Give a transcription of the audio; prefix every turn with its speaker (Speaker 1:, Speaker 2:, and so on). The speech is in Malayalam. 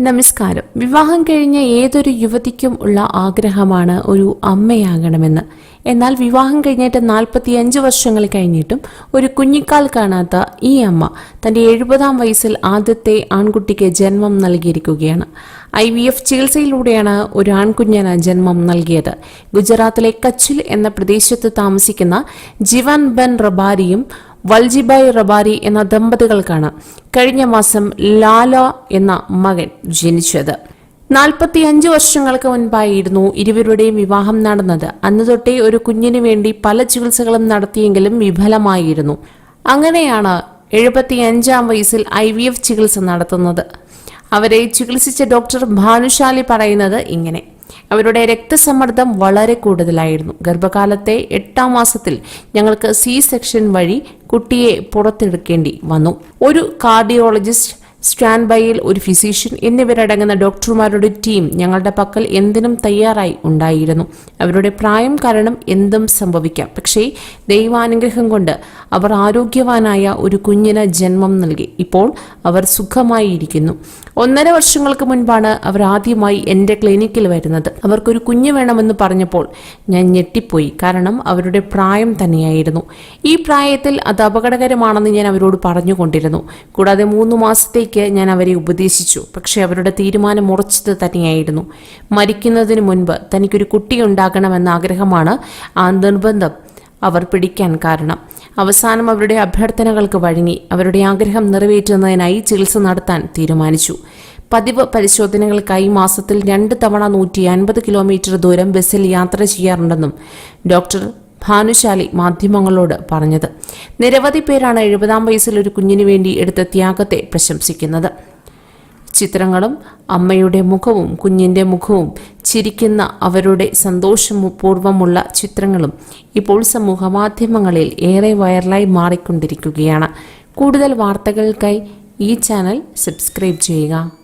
Speaker 1: നമസ്കാരം. വിവാഹം കഴിഞ്ഞ ഏതൊരു യുവതിക്കും ഉള്ള ആഗ്രഹമാണ് ഒരു അമ്മയാകണമെന്ന്. എന്നാൽ വിവാഹം കഴിഞ്ഞിട്ട് നാൽപ്പത്തിയഞ്ച് വർഷങ്ങൾ കഴിഞ്ഞിട്ടും ഒരു കുഞ്ഞിക്കാൽ കാണാത്ത ഈ അമ്മ തന്റെ എഴുപതാം വയസ്സിൽ ആദ്യത്തെ ആൺകുട്ടിക്ക് ജന്മം നൽകിയിരിക്കുകയാണ്. ഐ വി എഫ് ചികിത്സയിലൂടെയാണ് ഒരു ആൺകുഞ്ഞിന് ജന്മം നൽകിയത്. ഗുജറാത്തിലെ കച്ചിൽ എന്ന പ്രദേശത്ത് താമസിക്കുന്ന ജിവാൻ ബൻ റബാരിയും വൽജിബായ് റബാരി എന്ന ദമ്പതികൾക്കാണ് കഴിഞ്ഞ മാസം ലാല എന്ന മകൻ ജനിച്ചത്. നാൽപ്പത്തിയഞ്ച് വർഷങ്ങൾക്ക് മുൻപായിരുന്നു ഇരുവരുടെയും വിവാഹം നടന്നത്. അന്ന് തൊട്ടേ ഒരു കുഞ്ഞിനു വേണ്ടി പല ചികിത്സകളും നടത്തിയെങ്കിലും വിഫലമായിരുന്നു. അങ്ങനെയാണ് എഴുപത്തിയഞ്ചാം വയസ്സിൽ ഐ വി എഫ് ചികിത്സ നടത്തുന്നത്. അവരെ ചികിത്സിച്ച ഡോക്ടർ ഭാനുശാലി പറയുന്നത് ഇങ്ങനെ. അവരുടെ രക്തസമ്മർദ്ദം വളരെ കൂടുതലായിരുന്നു. ഗർഭകാലത്തെ എട്ടാം മാസത്തിൽ ഞങ്ങൾക്ക് സി സെക്ഷൻ വഴി കുട്ടിയെ പുറത്തെടുക്കേണ്ടി വന്നു. ഒരു കാർഡിയോളജിസ്റ്റ് സ്റ്റാൻഡ് ബൈയിൽ ഒരു ഫിസിഷ്യൻ എന്നിവരടങ്ങുന്ന ഡോക്ടർമാരുടെ ടീം ഞങ്ങളുടെ പക്കൽ എന്തിനും തയ്യാറായി ഉണ്ടായിരുന്നു. അവരുടെ പ്രായം കാരണം എന്തും സംഭവിക്കാം. പക്ഷേ ദൈവാനുഗ്രഹം കൊണ്ട് അവർ ആരോഗ്യവാനായ ഒരു കുഞ്ഞിന് ജന്മം നൽകി. ഇപ്പോൾ അവർ സുഖമായിരിക്കുന്നു. ഒന്നര വർഷങ്ങൾക്ക് മുൻപാണ് അവർ ആദ്യമായി എന്റെ ക്ലിനിക്കിൽ വരുന്നത്. അവർക്കൊരു കുഞ്ഞ് വേണമെന്ന് പറഞ്ഞപ്പോൾ ഞാൻ ഞെട്ടിപ്പോയി. കാരണം അവരുടെ പ്രായം തന്നെയായിരുന്നു. ഈ പ്രായത്തിൽ അത് അപകടകരമാണെന്ന് ഞാൻ അവരോട് പറഞ്ഞുകൊണ്ടിരുന്നു. കൂടാതെ മൂന്ന് മാസത്തേക്ക് ഞാൻ അവരെ ഉപദേശിച്ചു. പക്ഷേ അവരുടെ തീരുമാനം ഉറച്ചത് തന്നെയായിരുന്നു. മരിക്കുന്നതിന് മുൻപ് തനിക്കൊരു കുട്ടി ഉണ്ടാകണമെന്ന ആഗ്രഹമാണ് ആ നിർബന്ധം അവർ പിടിക്കാൻ കാരണം. അവസാനം അവരുടെ അഭ്യർത്ഥനകൾക്ക് വഴങ്ങി അവരുടെ ആഗ്രഹം നിറവേറ്റുന്നതിനായി ചികിത്സ നടത്താൻ തീരുമാനിച്ചു. പതിവ് പരിശോധനകൾക്കായി മാസത്തിൽ രണ്ട് തവണ നൂറ്റി അൻപത് കിലോമീറ്റർ ദൂരം ബസ്സിൽ യാത്ര ചെയ്യാറുണ്ടെന്നും ഡോക്ടർ ഭാനുശാലി മാധ്യമങ്ങളോട് പറഞ്ഞത്. നിരവധി പേരാണ് എഴുപതാം വയസ്സിൽ ഒരു കുഞ്ഞിനു വേണ്ടി എടുത്ത ത്യാഗത്തെ പ്രശംസിക്കുന്നത്. ചിത്രങ്ങളും അമ്മയുടെ മുഖവും കുഞ്ഞിന്റെ മുഖവും ചിരിക്കുന്ന അവരുടെ സന്തോഷപൂർവമുള്ള ചിത്രങ്ങളും ഇപ്പോൾ സമൂഹ മാധ്യമങ്ങളിൽ ഏറെ വൈറലായി മാറിക്കൊണ്ടിരിക്കുകയാണ്. കൂടുതൽ വാർത്തകൾക്കായി ഈ ചാനൽ സബ്സ്ക്രൈബ് ചെയ്യുക.